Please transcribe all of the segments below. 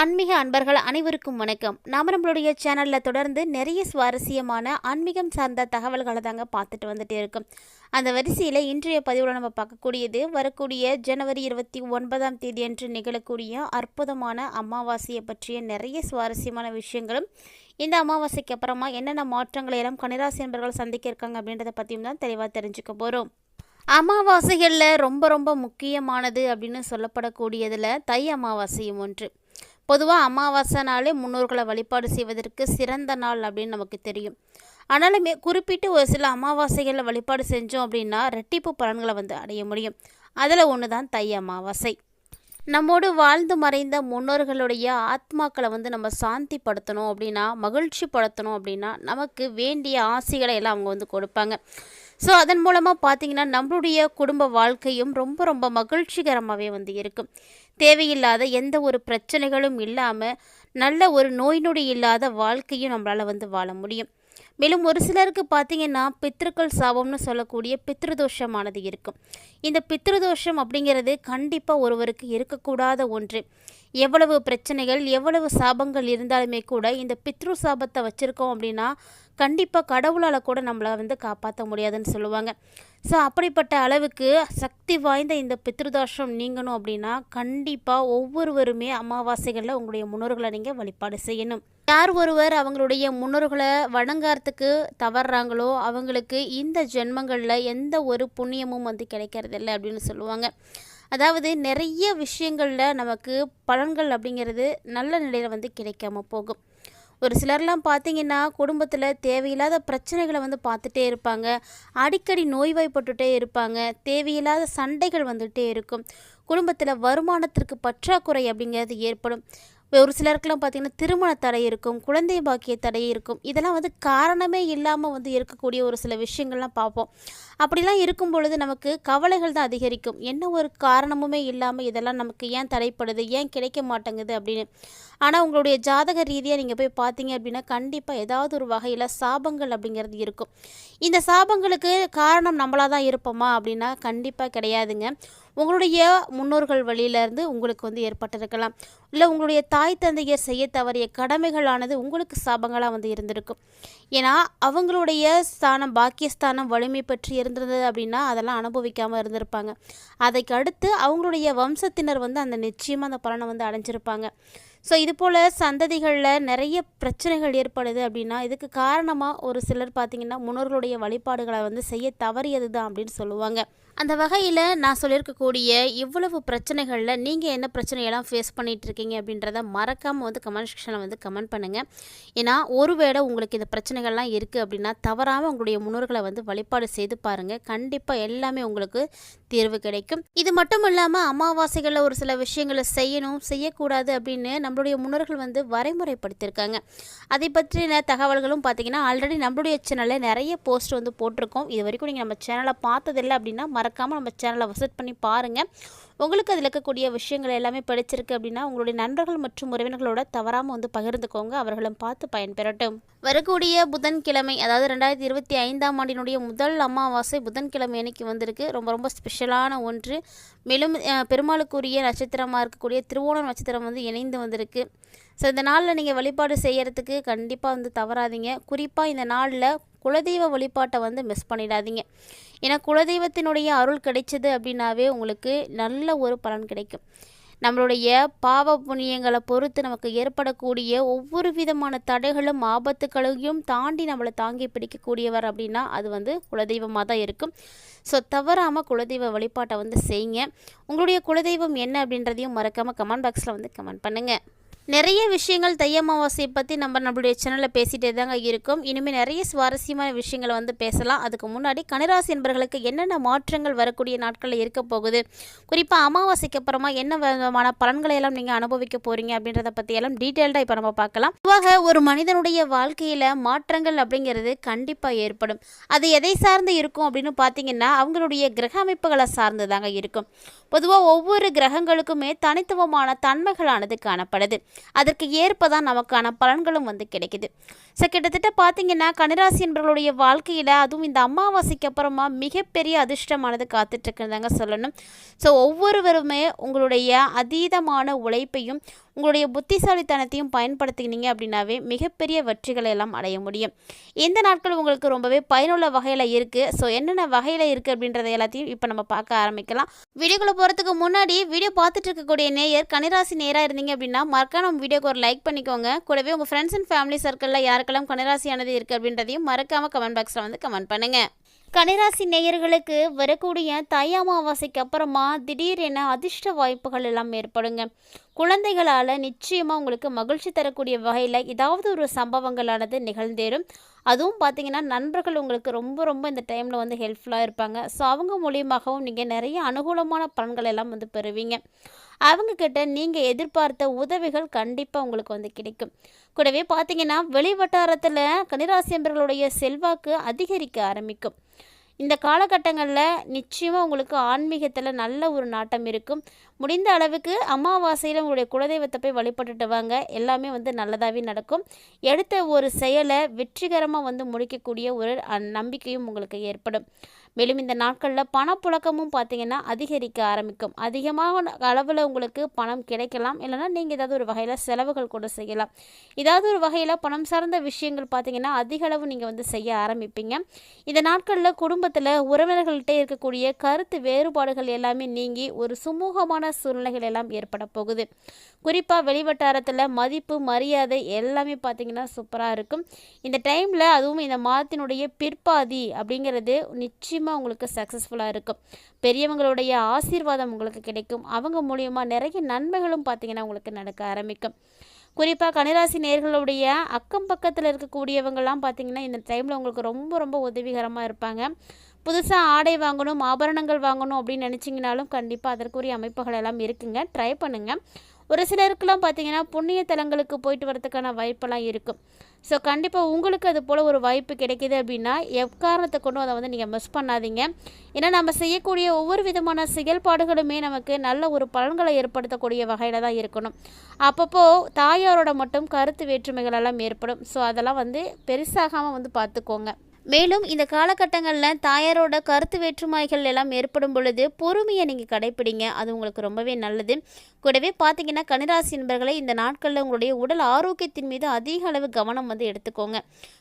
ஆன்மீக அன்பர்கள் அனைவருக்கும் வணக்கம். நாம நம்மளுடைய சேனலில் தொடர்ந்து நிறைய சுவாரஸ்யமான ஆன்மீகம் சார்ந்த தகவல்களை தாங்க பார்த்துட்டு வந்துட்டே இருக்கோம். அந்த வரிசையில் இன்றைய பதிவில் நம்ம பார்க்கக்கூடியது வரக்கூடிய ஜனவரி இருபத்தி ஒன்பதாம் தேதி அன்று நிகழக்கூடிய அற்புதமான அமாவாசையை பற்றிய நிறைய சுவாரஸ்யமான விஷயங்களும் இந்த அமாவாசைக்கு அப்புறமா என்னென்ன மாற்றங்களை எல்லாம் கனிராசி நண்பர்கள் சந்திக்க இருக்காங்க அப்படின்றத பற்றியும் தான் தெளிவாக தெரிஞ்சுக்க போகிறோம் அமாவாசைகளில் ரொம்ப ரொம்ப முக்கியமானது அப்படின்னு சொல்லப்படக்கூடியதில் தை அமாவாசையும் ஒன்று. பொதுவாக அமாவாசைனாலே முன்னோர்களை வழிபாடு செய்வதற்கு சிறந்த நாள் அப்படின்னு நமக்கு தெரியும். ஆனாலுமே குறிப்பிட்டு ஒரு சில அமாவாசைகளில் வழிபாடு செஞ்சோம் அப்படின்னா ரெட்டிப்பு பலன்களை வந்து அடைய முடியும். அதில் ஒன்று தான் தை அமாவாசை. நம்மோடு வாழ்ந்து மறைந்த முன்னோர்களுடைய ஆத்மாக்களை வந்து நம்ம சாந்தி படுத்தணும் அப்படின்னா மகிழ்ச்சி படுத்தணும் அப்படின்னா நமக்கு வேண்டிய ஆசைகளை எல்லாம் அவங்க வந்து கொடுப்பாங்க. ஸோ அதன் மூலமாக பார்த்திங்கன்னா நம்மளுடைய குடும்ப வாழ்க்கையும் ரொம்ப ரொம்ப மகிழ்ச்சிகரமாகவே வந்து இருக்கும். தேவையில்லாத எந்த ஒரு பிரச்சனைகளும் இல்லாமல் நல்ல ஒரு நோய் நொடி இல்லாத வாழ்க்கையும் நம்மளால் வந்து வாழ முடியும். மேலும் ஒரு சிலருக்கு பார்த்தீங்கன்னா பித்ருக்கள் சாபம்னு சொல்லக்கூடிய பித்ருதோஷமானது இருக்கும். இந்த பித்ருதோஷம் அப்படிங்கிறது கண்டிப்பாக ஒருவருக்கு இருக்கக்கூடாத ஒன்று. எவ்வளவு பிரச்சனைகள் எவ்வளவு சாபங்கள் இருந்தாலுமே கூட இந்த பித்ரு சாபத்தை வச்சுருக்கோம் அப்படின்னா கண்டிப்பாக கடவுளால் கூட நம்மளை வந்து காப்பாற்ற முடியாதுன்னு சொல்லுவாங்க. ஸோ அப்படிப்பட்ட அளவுக்கு சக்தி வாய்ந்த இந்த பித்ருதோஷம் நீங்கணும் அப்படின்னா கண்டிப்பாக ஒவ்வொருவருமே அமாவாசைகளில் உங்களுடைய முன்னோர்களை நீங்கள் வழிபாடு செய்யணும். யார் ஒருவர் அவங்களுடைய முன்னோர்களை வணங்காரத்துக்கு தவறுறாங்களோ அவங்களுக்கு இந்த ஜென்மங்களில் எந்த ஒரு புண்ணியமும் வந்து கிடைக்கிறதில்ல அப்படின்னு சொல்லுவாங்க. அதாவது நிறைய விஷயங்களில் நமக்கு பலன்கள் அப்படிங்கிறது நல்ல நிலையில் வந்து கிடைக்காம போகும். ஒரு சிலர்லாம் பார்த்தீங்கன்னா குடும்பத்தில் தேவையில்லாத பிரச்சனைகளை வந்து பார்த்துட்டே இருப்பாங்க. அடிக்கடி நோய்வாய்ப்பட்டுட்டே இருப்பாங்க. தேவையில்லாத சண்டைகள் வந்துகிட்டே இருக்கும். குடும்பத்தில் வருமானத்திற்கு பற்றாக்குறை அப்படிங்கிறது ஏற்படும். இப்போ ஒரு சிலருக்குலாம் பார்த்திங்கன்னா திருமண தடை இருக்கும் குழந்தை பாக்கிய தடை இருக்கும். இதெல்லாம் வந்து காரணமே இல்லாமல் வந்து இருக்கக்கூடிய ஒரு சில விஷயங்கள்லாம் பார்ப்போம். அப்படிலாம் இருக்கும் பொழுது நமக்கு கவலைகள் தான் அதிகரிக்கும். என்ன ஒரு காரணமுமே இல்லாமல் இதெல்லாம் நமக்கு ஏன் தடைப்படுது ஏன் கிடைக்க மாட்டேங்குது அப்படின்னு. ஆனால் உங்களுடைய ஜாதக ரீதியாக நீங்கள் போய் பார்த்தீங்க அப்படின்னா கண்டிப்பாக ஏதாவது ஒரு வகையில் சாபங்கள் அப்படிங்கிறது இருக்கும். இந்த சாபங்களுக்கு காரணம் நம்மளாக தான் இருப்போமா அப்படின்னா கண்டிப்பாக கிடையாதுங்க. உங்களுடைய முன்னோர்கள் வழியிலேருந்து உங்களுக்கு வந்து ஏற்பட்டிருக்கலாம். இல்லை உங்களுடைய தாய் தந்தையர் செய்ய தவறிய கடமைகளானது உங்களுக்கு சாபங்களாக வந்து இருந்திருக்கும். ஏன்னா அவங்களுடைய ஸ்தானம் பாக்கியஸ்தானம் வலிமை பற்றி இருந்திருந்தது அப்படின்னா அதெல்லாம் அனுபவிக்காமல் இருந்திருப்பாங்க. அதைக்கு அடுத்து அவங்களுடைய வம்சத்தினர் வந்து அந்த நிச்சயமாக அந்த பலனை வந்து அடைஞ்சிருப்பாங்க. ஸோ இது போல் சந்ததிகளில் நிறைய பிரச்சனைகள் ஏற்படுது அப்படின்னா இதுக்கு காரணமாக ஒரு சிலர் பார்த்திங்கன்னா முன்னோர்களுடைய வழிபாடுகளை வந்து செய்ய தவறியது தான் அப்படின்னு சொல்லுவாங்க. அந்த வகையில் நான் சொல்லியிருக்கக்கூடிய இவ்வளவு பிரச்சனைகளில் நீங்கள் என்ன பிரச்சனையெல்லாம் ஃபேஸ் பண்ணிகிட்டு இருக்கீங்க அப்படின்றத மறக்காமல் வந்து கமெண்ட் செக்ஷனில் வந்து கமெண்ட் பண்ணுங்கள் ஏன்னா ஒருவேளை உங்களுக்கு இந்த பிரச்சனைகள்லாம் இருக்குது அப்படின்னா தவறாமல் உங்களுடைய முன்னோர்களை வந்து வழிபாடு செய்து பாருங்கள் கண்டிப்பாக எல்லாமே உங்களுக்கு தீர்வு கிடைக்கும். இது மட்டும் இல்லாமல் அமாவாசைகளில் ஒரு சில விஷயங்களை செய்யணும் செய்யக்கூடாது அப்படின்னு நம்மளுடைய முன்னோர்கள் வந்து வரைமுறைப்படுத்தியிருக்காங்க. அதை பற்றின தகவல்களும் பார்த்தீங்கன்னா ஆல்ரெடி நம்மளுடைய சேனலில் நிறைய போஸ்ட் வந்து போட்டிருக்கோம். இது வரைக்கும் நீங்கள் நம்ம சேனலை பார்த்ததில்லை அப்படின்னா மறக்காமல் நம்ம சேனலை விசிட் பண்ணி பாருங்கள் உங்களுக்கு அதில் இருக்கக்கூடிய விஷயங்கள் எல்லாமே படிச்சிருக்கு அப்படின்னா உங்களுடைய நண்பர்கள் மற்றும் உறவினர்களோட தவறாமல் வந்து பகிர்ந்துக்கோங்க. அவர்களும் பார்த்து பயன்பெறட்டும். வரக்கூடிய புதன்கிழமை அதாவது ரெண்டாயிரத்தி இருபத்தி ஐந்தாம் ஆண்டினுடைய முதல் அமாவாசை புதன்கிழமை அன்னைக்கு வந்திருக்கு. ரொம்ப ரொம்ப ஸ்பெஷலான ஒன்று. மேலும் பெருமாளுக்குரிய நட்சத்திரமாக இருக்கக்கூடிய திருவோணம் நட்சத்திரம் வந்து இணைந்து வந்திருக்கு. ஸோ இந்த நாளில் நீங்கள் வழிபாடு செய்கிறதுக்கு கண்டிப்பாக வந்து தவறாதீங்க. குறிப்பாக இந்த நாளில் குலதெய்வ வழிபாட்டை வந்து மிஸ் பண்ணிடாதீங்க. ஏன்னா குலதெய்வத்தினுடைய அருள் கிடைச்சது அப்படின்னாவே உங்களுக்கு நல்ல ஒரு பலன் கிடைக்கும். நம்மளுடைய பாவ புண்ணியங்களை பொறுத்து நமக்கு ஏற்படக்கூடிய ஒவ்வொரு விதமான தடைகளும் ஆபத்துகளையும் தாண்டி நம்மளை தாங்கி பிடிக்கக்கூடியவர் அப்படின்னா அது வந்து குலதெய்வமாக தான் இருக்கும். ஸோ தவறாமல் குலதெய்வ வழிபாட்டை வந்து செய்யுங்க. உங்களுடைய குலதெய்வம் என்ன அப்படின்றதையும் மறக்காமல் கமெண்ட் பாக்ஸில் வந்து கமெண்ட் பண்ணுங்கள் நிறைய விஷயங்கள் தை அமாவாசையை பற்றி நம்ம நம்மளுடைய சேனலில் பேசிகிட்டே தாங்க இருக்கும். இனிமேல் நிறைய சுவாரஸ்யமான விஷயங்களை வந்து பேசலாம். அதுக்கு முன்னாடி கனிராசி என்பர்களுக்கு என்னென்ன மாற்றங்கள் வரக்கூடிய நாட்களில் இருக்க போகுது? குறிப்பாக அமாவாசைக்கு அப்புறமா என்ன விதமான பலன்களை எல்லாம் நீங்கள் அனுபவிக்க போகிறீங்க அப்படின்றத பற்றி எல்லாம் டீட்டெயில்டாக இப்போ நம்ம பார்க்கலாம். பொதுவாக ஒரு மனிதனுடைய வாழ்க்கையில் மாற்றங்கள் அப்படிங்கிறது கண்டிப்பாக ஏற்படும். அது எதை சார்ந்து இருக்கும் அப்படின்னு பார்த்தீங்கன்னா அவங்களுடைய கிரக அமைப்புகளை சார்ந்து தாங்க இருக்கும். பொதுவாக ஒவ்வொரு கிரகங்களுக்குமே தனித்துவமான தன்மைகளானது காணப்படுது. அதற்கு ஏற்ப தான் நமக்கான பலன்களும் வந்து கிடைக்குது. ஸோ கிட்டத்தட்ட பார்த்தீங்கன்னா கனிராசி என்பவர்களுடைய வாழ்க்கையில் அதுவும் இந்த அமாவாசைக்கு அப்புறமா மிகப்பெரிய அதிர்ஷ்டமானது காத்துட்ருக்குதாங்க சொல்லணும். ஸோ ஒவ்வொருவருமே உங்களுடைய அதீதமான உழைப்பையும் உங்களுடைய புத்திசாலித்தனத்தையும் பயன்படுத்தினீங்க அப்படின்னாவே மிகப்பெரிய வெற்றிகளை எல்லாம் அடைய முடியும். இந்த நாட்கள் உங்களுக்கு ரொம்பவே பயனுள்ள வகையில் இருக்குது ஸோ என்னென்ன வகையில் இருக்குது அப்படின்றத எல்லாத்தையும் இப்போ நம்ம பார்க்க ஆரம்பிக்கலாம். வீடியோக்குள்ளே போகிறதுக்கு முன்னாடி வீடியோ பார்த்துட்டு இருக்கக்கூடிய நேயர் கனிராசி நேராக இருந்தீங்க அப்படின்னா மறக்காம நம்ம வீடியோக்கு ஒரு லைக் பண்ணிக்கோங்க. கூடவே உங்கள் ஃப்ரெண்ட்ஸ் அண்ட் ஃபேமிலி சர்க்கிளில் யாருக்கெல்லாம் கனராசியானது இருக்குது அப்படின்றதையும் மறக்காமல் கமெண்ட் பாக்ஸில் வந்து கமெண்ட் பண்ணுங்கள் கனிராசி நேயர்களுக்கு வரக்கூடிய தை அமாவாசைக்கு அப்புறமா திடீரென அதிர்ஷ்ட வாய்ப்புகள் எல்லாம் ஏற்படுங்க. குழந்தைகளால் நிச்சயமாக உங்களுக்கு மகிழ்ச்சி தரக்கூடிய வகையில் ஏதாவது ஒரு சம்பவங்களானது நிகழ்ந்தேறும். அதுவும் பார்த்தீங்கன்னா நண்பர்கள் உங்களுக்கு ரொம்ப ரொம்ப இந்த டைமில் வந்து ஹெல்ப்ஃபுல்லாக இருப்பாங்க. ஸோ அவங்க மூலியமாகவும் நீங்கள் நிறைய அனுகூலமான பலன்கள் எல்லாம் வந்து பெறுவீங்க. அவங்கக்கிட்ட நீங்கள் எதிர்பார்த்த உதவிகள் கண்டிப்பாக உங்களுக்கு வந்து கிடைக்கும். கூடவே பார்த்தீங்கன்னா வெளி வட்டாரத்தில் கனிராசி செல்வாக்கு அதிகரிக்க ஆரம்பிக்கும். இந்த காலகட்டங்களில் நிச்சயமாக உங்களுக்கு ஆன்மீகத்தில் நல்ல ஒரு நாட்டம் இருக்கும். முடிந்த அளவுக்கு அமாவாசையில் உங்களுடைய குலதெய்வத்தை போய் வழிபட்டுட்டு வாங்க. எல்லாமே வந்து நல்லதாகவே நடக்கும். எடுத்த ஒரு செயலை வெற்றிகரமாக வந்து முடிக்கக்கூடிய ஒரு நம்பிக்கையும் உங்களுக்கு ஏற்படும். மேலும் இந்த நாட்களில் பணப்புழக்கமும் பார்த்தீங்கன்னா அதிகரிக்க ஆரம்பிக்கும். அதிகமாக அளவில் உங்களுக்கு பணம் கிடைக்கலாம். இல்லைனா நீங்கள் ஏதாவது ஒரு வகையில் செலவுகள் கூட செய்யலாம். ஏதாவது ஒரு வகையில் பணம் சார்ந்த விஷயங்கள் பார்த்தீங்கன்னா அதிக அளவு நீங்கள் வந்து செய்ய ஆரம்பிப்பீங்க. இந்த நாட்களில் குடும்பத்தில் உறவினர்கள்கிட்ட இருக்கக்கூடிய கருத்து வேறுபாடுகள் எல்லாமே நீங்கி ஒரு சுமூகமான சூழ்நிலைகள் எல்லாம் ஏற்பட போகுது. குறிப்பாக வெளிவட்டாரத்தில் மதிப்பு மரியாதை எல்லாமே பார்த்தீங்கன்னா சூப்பராக இருக்கும். இந்த டைமில் அதுவும் இந்த மாதத்தினுடைய பிற்பாதி அப்படிங்கிறது நிச்சயம் நிச்சயமாக உங்களுக்கு சக்ஸஸ்ஃபுல்லாக இருக்கும். பெரியவங்களுடைய ஆசீர்வாதம் உங்களுக்கு கிடைக்கும். அவங்க மூலியமாக நிறைய நன்மைகளும் பார்த்தீங்கன்னா உங்களுக்கு நடக்க ஆரம்பிக்கும். குறிப்பாக கனிராசி நேர்களுடைய அக்கம் பக்கத்தில் இருக்கக்கூடியவங்கள்லாம் பார்த்திங்கன்னா இந்த டைமில் உங்களுக்கு ரொம்ப ரொம்ப உதவிகரமாக இருப்பாங்க. புதுசாக ஆடை வாங்கணும் ஆபரணங்கள் வாங்கணும் அப்படின்னு நினச்சிங்கனாலும் கண்டிப்பாக அதற்குரிய அமைப்புகள் எல்லாம் இருக்குங்க. ட்ரை பண்ணுங்கள் ஒரு சிலருக்குலாம் பார்த்தீங்கன்னா புண்ணிய தலங்களுக்கு போயிட்டு வரதுக்கான வாய்ப்பெல்லாம் இருக்கும் ஸோ கண்டிப்பாக உங்களுக்கு அது போல் ஒரு வாய்ப்பு கிடைக்கிது அப்படின்னா எக்காரணத்தை கொண்டும் அதை வந்து நீங்கள் மிஸ் பண்ணாதீங்க. ஏன்னா நம்ம செய்யக்கூடிய ஒவ்வொரு விதமான செயல்பாடுகளுமே நமக்கு நல்ல ஒரு பலன்களை ஏற்படுத்தக்கூடிய வகையில் தான் இருக்கணும். அப்பப்போ தாயாரோட மட்டும் கருத்து வேற்றுமைகள் எல்லாம் ஏற்படும். ஸோ அதெல்லாம் வந்து பெருசாகாமல் வந்து பார்த்துக்கோங்க. மேலும் இந்த காலகட்டங்களில் தாயாரோட கருத்து வேற்றுமைகள் எல்லாம் ஏற்படும் பொழுது பொறுமையை நீங்கள் கடைப்பிடிங்க. அது உங்களுக்கு ரொம்பவே நல்லது. கூடவே பார்த்தீங்கன்னா கனிராசி நண்பர்களை இந்த நாட்களில் உங்களுடைய உடல் ஆரோக்கியத்தின் மீது அதிக அளவு கவனம் வந்து எடுத்துக்கோங்க.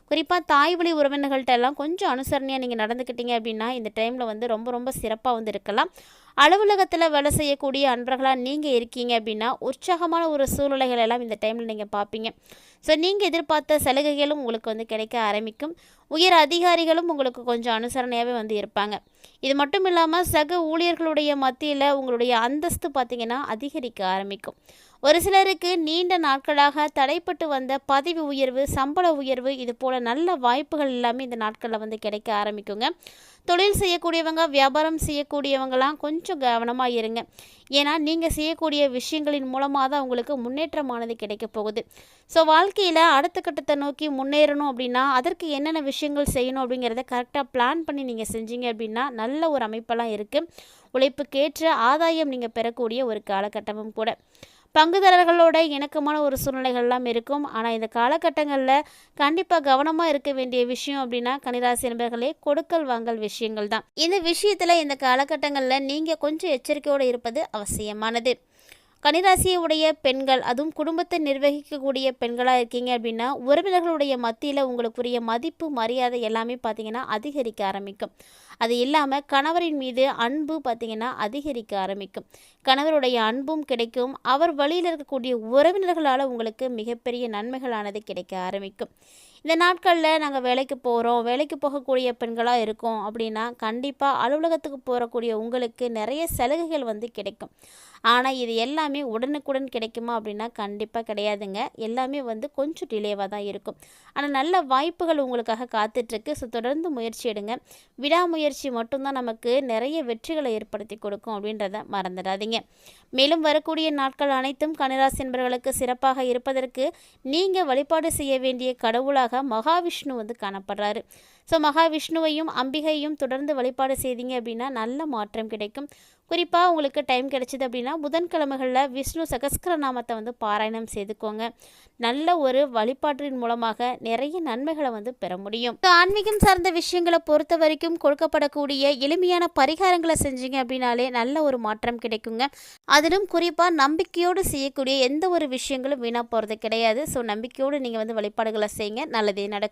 குறிப்பாக தாய் வழி உறவினர்கள்ட்ட எல்லாம் கொஞ்சம் அனுசரணையாக நீங்கள் நடந்துக்கிட்டீங்க அப்படின்னா இந்த டைமில் வந்து ரொம்ப ரொம்ப சிறப்பாக வந்து இருக்கலாம். அலுவலகத்தில் வேலை செய்யக்கூடிய அன்பர்களாக நீங்கள் இருக்கீங்க அப்படின்னா உற்சாகமான ஒரு சூழ்நிலைகள் எல்லாம் இந்த டைமில் நீங்கள் பார்ப்பீங்க. ஸோ நீங்கள் எதிர்பார்த்த சலுகைகளும் உங்களுக்கு வந்து கிடைக்க ஆரம்பிக்கும். உயர் அதிகாரிகளும் உங்களுக்கு கொஞ்சம் அனுசரணையாகவே வந்து இருப்பாங்க. இது மட்டும் இல்லாமல் சக ஊழியர்களுடைய மத்தியில் உங்களுடைய அந்தஸ்து பார்த்திங்கன்னா அதிகரிக்க ஆரம்பிக்கும். ஒரு சிலருக்கு நீண்ட நாட்களாக தடைப்பட்டு வந்த பதவி உயர்வு சம்பள உயர்வு இது போல் நல்ல வாய்ப்புகள் எல்லாமே இந்த நாட்களில் வந்து கிடைக்க ஆரம்பிக்குங்க. தொழில் செய்யக்கூடியவங்க வியாபாரம் செய்யக்கூடியவங்களாம் கொஞ்சம் கவனமாக இருங்க. ஏன்னா நீங்கள் செய்யக்கூடிய விஷயங்களின் மூலமாக தான் உங்களுக்கு முன்னேற்றமானது கிடைக்க போகுது. ஸோ வாழ்க்கையில் அடுத்த கட்டத்தை நோக்கி முன்னேறணும் அப்படின்னா அதற்கு என்னென்ன விஷயங்கள் செய்யணும் அப்படிங்கிறத கரெக்டாக பிளான் பண்ணி நீங்கள் செஞ்சீங்க அப்படின்னா நல்ல ஒரு அமைப்பெல்லாம் இருக்குது உழைப்புக்கேற்ற ஆதாயம் நீங்கள் பெறக்கூடிய ஒரு காலகட்டமும் கூட. பங்குதாரர்களோட இணக்கமான ஒரு சூழ்நிலைகள்லாம் இருக்கும். ஆனால் இந்த காலகட்டங்களில் கண்டிப்பாக கவனமாக இருக்க வேண்டிய விஷயம் அப்படின்னா கனிராசி நண்பர்களே கொடுக்கல் வாங்கல் விஷயங்கள் தான் இந்த விஷயத்தில் இந்த காலகட்டங்களில் நீங்கள் கொஞ்சம் எச்சரிக்கையோடு இருப்பது அவசியமானது. கனிராசியை உடைய பெண்கள் அதுவும் குடும்பத்தை நிர்வகிக்கக்கூடிய பெண்களாக இருக்கீங்க அப்படின்னா உறவினர்களுடைய மத்தியில் உங்களுக்குரிய மதிப்பு மரியாதை எல்லாமே பார்த்தீங்கன்னா அதிகரிக்க ஆரம்பிக்கும். அது இல்லாமல் கணவரின் மீது அன்பு பார்த்திங்கன்னா அதிகரிக்க ஆரம்பிக்கும். கணவருடைய அன்பும் கிடைக்கும். அவர் வழியில் இருக்கக்கூடிய உறவினர்களால் உங்களுக்கு மிகப்பெரிய நன்மைகளானது கிடைக்க ஆரம்பிக்கும். இந்த நாட்களில் நாங்கள் வேலைக்கு போகிறோம் வேலைக்கு போகக்கூடிய பெண்களாக இருக்கோம் அப்படின்னா கண்டிப்பாக அலுவலகத்துக்கு போகக்கூடிய உங்களுக்கு நிறைய சலுகைகள் வந்து கிடைக்கும். ஆனால் இது எல்லாமே உடனுக்குடன் கிடைக்குமா அப்படின்னா கண்டிப்பாக கிடையாதுங்க. எல்லாமே வந்து கொஞ்சம் டிலேவாக தான் இருக்கும். ஆனால் நல்ல வாய்ப்புகள் உங்களுக்காக காத்துட்ருக்கு. ஸோ தொடர்ந்து முயற்சி எடுங்க. விடாமுயற்சி மட்டும்தான் நமக்கு நிறைய வெற்றிகளை ஏற்படுத்தி கொடுக்கும் அப்படின்றத மறந்துடாதீங்க. மேலும் வரக்கூடிய நாட்கள் அனைத்தும் கனிராசி என்பவர்களுக்கு சிறப்பாக இருப்பதற்கு நீங்கள் வழிபாடு செய்ய வேண்டிய கடவுளாக மகாவிஷ்ணு வந்து காணப்படுறாரு. ஸோ மகாவிஷ்ணுவையும் அம்பிகையும் தொடர்ந்து வழிபாடு செய்தீங்க அப்படின்னா நல்ல மாற்றம் கிடைக்கும். குறிப்பாக உங்களுக்கு டைம் கிடைச்சிது அப்படின்னா புதன்கிழமைகளில் விஷ்ணு சகஸ்கர நாமத்தை வந்து பாராயணம் செய்துக்கோங்க. நல்ல ஒரு வழிபாட்டின் மூலமாக நிறைய நன்மைகளை வந்து பெற முடியும். ஆன்மீகம் சார்ந்த விஷயங்களை பொறுத்த வரைக்கும் கொடுக்கப்படக்கூடிய எளிமையான பரிகாரங்களை செஞ்சீங்க அப்படின்னாலே நல்ல ஒரு மாற்றம் கிடைக்குங்க. அதிலும் குறிப்பாக நம்பிக்கையோடு செய்யக்கூடிய எந்த ஒரு விஷயங்களும் வீணாக போகிறது கிடையாது. ஸோ நம்பிக்கையோடு நீங்கள் வந்து வழிபாடுகளை செய்யுங்க. நல்லதே நடக்கும்.